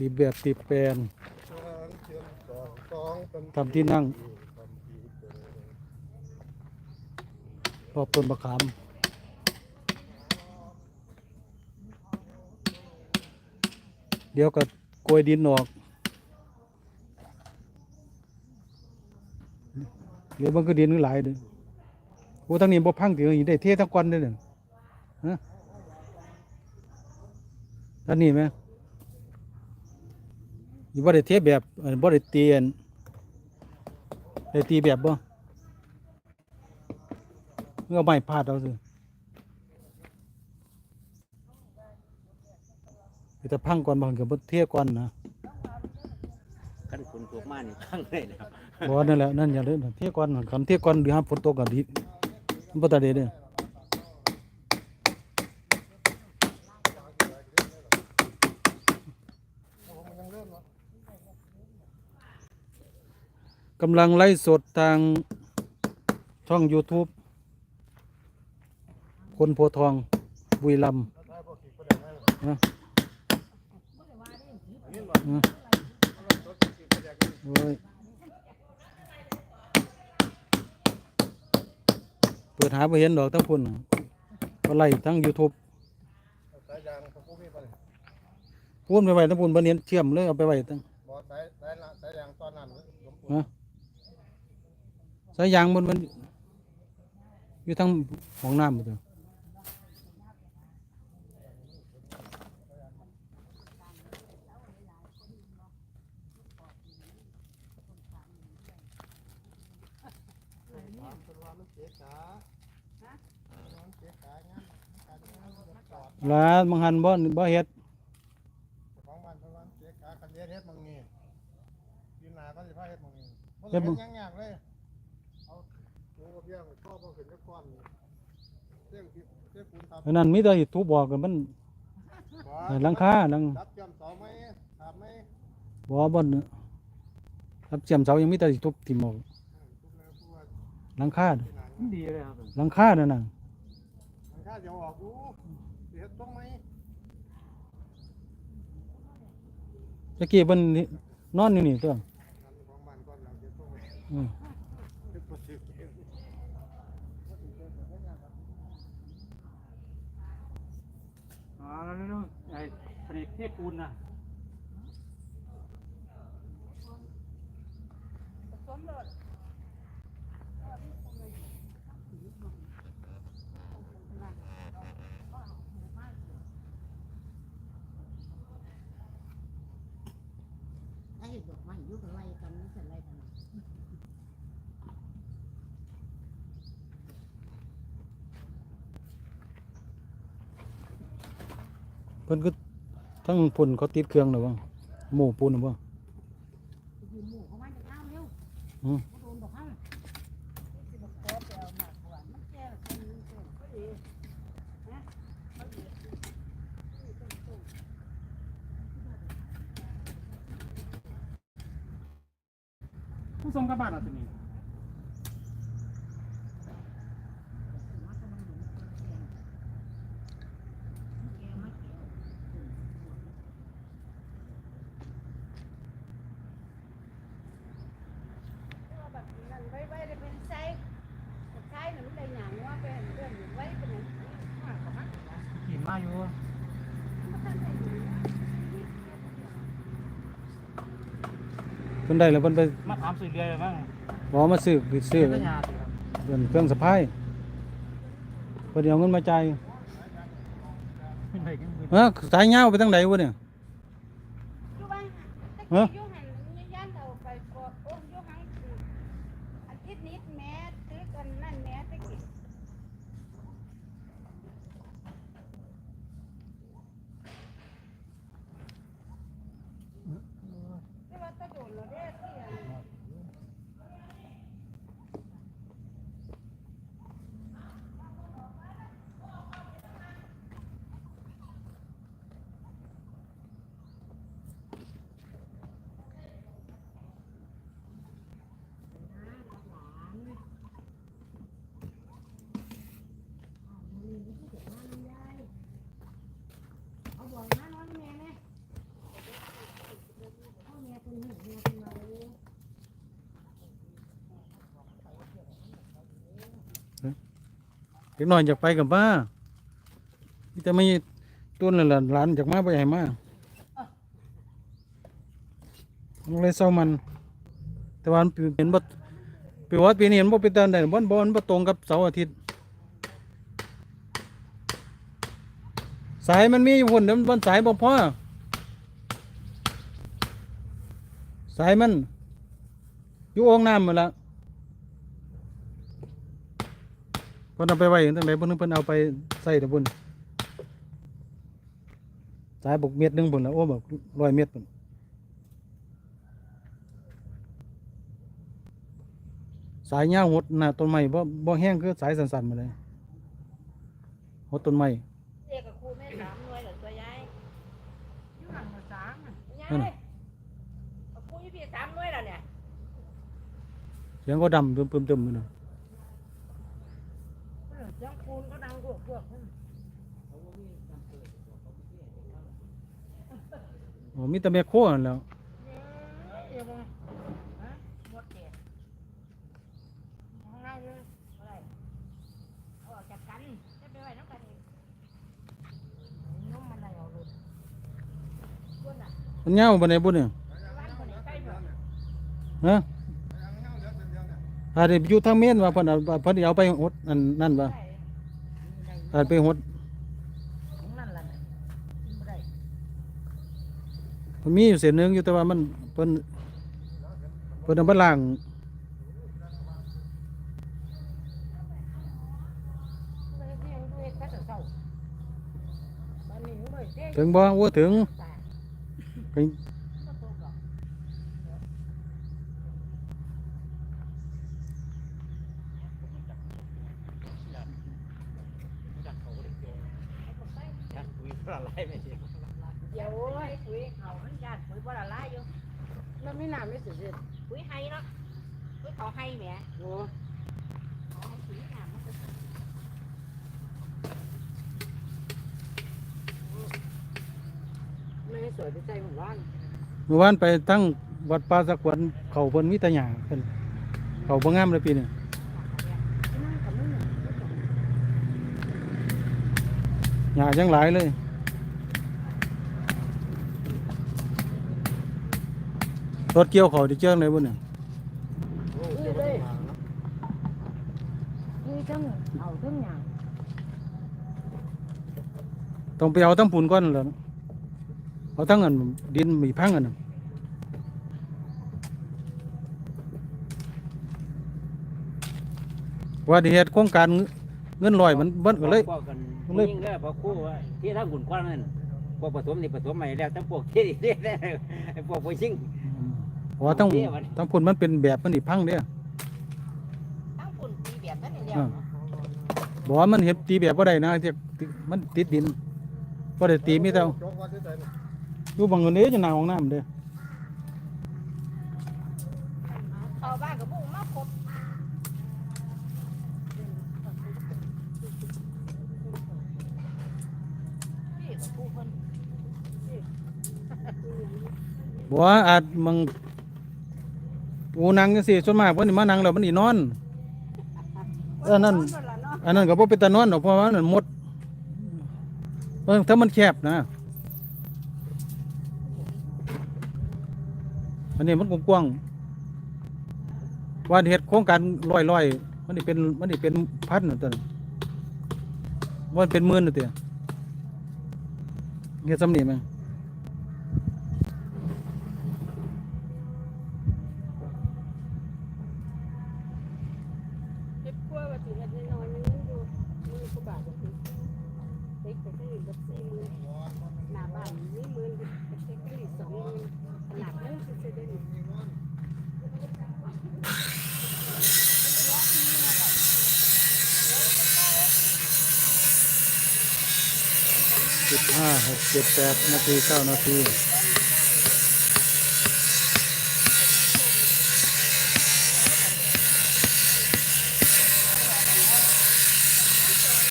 ตีแบบตีแปลนทำที่นั่งรอบต้นมะขามเดี๋ยวก็กลวยดินออกเดี๋ยวมันก็ดินหลายเด้อโอ้ทั้งนี้บ่พังถึงอีได้เท่ทั้งก้อนเด้อเนี่ยฮะท่านนี้ไหม บ่ได้เทแบบเอ่อบ่ได้เตียนได้ตีแบบบ่เมื่อาไม้พาดเอาสิแต่พังก่อนบางก็บ่เทก่อนนะขั้นฝนตกมานี่พังเลยนะครับบ่นั่นแหละนั่นอย่าเลยนะเที่ยก่อนคันเที่ยก่อนเดี๋ยวหาฝนตกก็ดีมันบ่ตาเด้เด้ กำลังไลฟ์สดทางช่อง YouTube คนโพธิ์ทองบุรีรัมย์นะนะโอ้ยเปิดหาไปเห็นดอกทั้งพุ่นน่ะก็ไล่ทั้ง YouTube สายยางเขาพูดไม่ไปเลยพูนไปไว้ทั้งพุ่นบ่เห็นเชื่อมเลยเอาไปไว้ทั้งบอสายสายละสายยางตอนนั้นหลวงปู่ฮะ สายยางมันมันอยู่ทั้งห้องน้ำหมดเลยเป็นว่ามันเสียขามันเสียขางั้นการงานมันจอดแลามังหันบ่บ่เฮ็ดของมันเป็นว่าเสียขาคันเดียเฮ็ดมังงี้ดินนาก็สิพาเฮ็ดมังงี้มันเป็นยังยากเลยเอาหมูกระเพียงชอบ เอาขึ้นกับก้อนนี่เรื่องที่เรื่องปูนทับอันนั้นมีแต่เฮ็ดทุบบอกกันมันให้หลังคาหลังทับเชื่อมเสาไหมทับไหมบ่บ่นครับเชื่อมเสายังมีแต่สิทุบทิ่มออกทุกแนวผู้ว่าหลังคาที่ไหนดีเลยครับหลังคานั่นน่ะมันค่าจะออกดูสิเฮ็ดตรงไหมตะกี้เพิ่นนอนอยู่นี่ตัวนั่นของมันก่อนเราเฮ็ดตรงไหม อืม เฮ็ดบ่สิเฮ็ด อ๋อนั่นๆไอ้ผลิตเทปูนน่ะถ้าเห็นดอกไม้อยู่กันไล่กันนี่กันไล่กัน พิ่นก็ทั้งพุ่นเขาติดเครื่องแล้วบ่หมู่ปูนน่นหมู่เขามาจะข้าวเร็วอืมเขาโดนดอกข้าอกขอไปเอาหมผู้ทรงกระบาดอะสินี่ แบบนั้นไว้ไว้ได้เป็นไส้ไส้หนึ่งได้หยังว่าเป็นเรื่องไว้เป็นหยังมากกว่า กินมา อยู่เพิ่นได้แล้วเพิ่นไปมาถามสื่อเรียเลยมั้งรอมาซื้อไปซื้อเป็นยาสิครับเพิ่นเครื่องสะพายเพิ่นเอาเงินมาจ่ายเป็นไรกันมือฮะสายยาวไปทางไหนวะเนี่ยอยู่บ้านฮะ อยู่หันย่านเราไปกอดโอ้ยอยู่หันอาทิตย์นี้แม่ซื้อกันนั่นแม่ตะกี้แต่ว่าตะโดนเราได้ที่อัน เเด็กน้อยอยากไปกับมามีแต่ไม่ต้นละหลานจากมาไปให้มามันเลยเศร้ามัน แต่วันเป็นบ่ปีวัดปีนี้มันบ่เป็นตาได้บ่บ่มันบ่ตรงกับเสาร์อาทิตย์สายมันมีอยู่พุ่นเดี๋ยวมันสายบ่พอสายมันอยู่โอ่งน้ำหมดละเพิ่นเอาไปไว้ตั้งแต่เพิ่นเพิ่นเอาไปใส่แต่บุญสายบกเม็ดหนึงพุ่นละโอ้บอกร้อยเม็ดพุ่นสายยาวหดหน้าต้นไม้บ่บ่แห้งคือสายสั้นๆมาเลยหดต้นไม้เด็กกับครูแม่สามหน่วยเหรอตัวยายอยู่หลังมาสามอะยานั่นยน่ะกับครูยี่พี่สามหน่วยแล้วเนี่ยเสียงก็ดำเติมๆๆอยู่นะเออเสียงคู นก็ดังกวกกวกนั่นอ๋อมีแต่แม่โคนั่นแหล้ว เดี๋ยวมาฮะหมดแก่ง่ายเลยอะไรเอาออกจากกันจะไปไว้น้ำกันเองน้ำมันอะไรเอาเลยคนน่ะมันยาวปานใดบุญเนี่ยบ้านคนไหนใกล้บ่ฮะยังเงาเหลือเส้นเดียวเนี่ยอาจจะอยู่ทางเมียนว่าเพิ่นเอาเพิ่นเอาไปหดอันนั่นบ่ใช่ อาจไปหดของนั่นล่ะนะกินบ่ได้มันมีอยู่เส้นหนึงอยู่แต่ว่ามันเพิ่นเพิ่นเอามาล้างไม่ได้เที่ยงด้วยแต่เช้าบ้านนี้อยู่เลยเด้ถึงบ่ว่าถึง ไป ก็ตกหรอก จักเขาเด็กโยงจักมีพระไรไม่ใช่ เดี๋ยวโอ้ยปุ๋ยเขามันญาติปุ๋ยบ่ละลายอยู่มันไม่น่าไม่สุดเลยปุ๋ยไห้เนาะปุ๋ยเขาไห้แหมโอ้เขาให้ปุ๋ยน้ำมันก็ไม่ให้สวยไปใจหมู่บ้านเมื่อวานไปทั้งวัดป่าสักวันเขาเพิ่นมีแต่หญ้าเพิ่นเขาบ่งามเลยปีนี้นั่งกับมึงน่ะหญ้าจังหลายเลย รถเกี่ยวเขาที่เจิงได้บ่เนี่ยโอ้เจ้าก็ต้องมาเนาะนี่ทั้งเอาทั้งหยังต้องไปเอาทั้งปูนก่อนนั่นแหล้วเอาทั้งอันดินมีพังอันนั้นว่าที่เฮ็ดโครงการเงินลอยมันเบิ่นก็เลยพวกกันมันเลเลยยยิ่งก็พอคู่ว่าที่ทั้งขุนกว้างนั่นพวกผสมนี่ผสมใหม่แล้วทั้งพวกที่นี่ไอ้พวกผู้ชิง เพราะว่าทั้งเดี๋ยวมันทั้งพุ่นมันเป็นแบบมันอีพังเด้อตั้งปุ่นตีแบบนั้นเดียวอ่าบอกว่ามันเฮ็ดตีแบบบ่ได้นะที่ที่มันติดดินบ่ได้ตีมีแต่โจกว่าที่ใจเนี่ยอยู่บางคนนี้จะหน้าห้องน้ำเด้อเขาบ้านกับบุ้งมาครบพี่กับผู้คนบอกว่าอาจมึง ปูนั่งจังซี่ส่วนมากเพิ่นสิมานั่งแล้วมันสินอน เออนั่น อันนั้นก็บ่เป็นตานอนดอกเพราะว่านั่นมดเออถ้ามันแคบนะ อันนี้มันกว้างๆว่าเฮ็ดโครงการร้อยๆมันนี่เป็นมันนี่เป็นพันน่ะตัวนั้นว่ามันเป็นหมื่นน่ะเตี้ยเฮ็ดซำนี้มั้ง เฮ็ด กล้วยว่าสิเฮ็ดน้อยๆนึงอยู่มือกูบาทบ่ติดติดไปที่บ่ซี่มือหน้าบ้านมีหมื่นติดไปที่สองหมื่นขนาดนั้นสิสิได้นี่สิบห้าหกเจ็ดแปดนาทีเก้านาที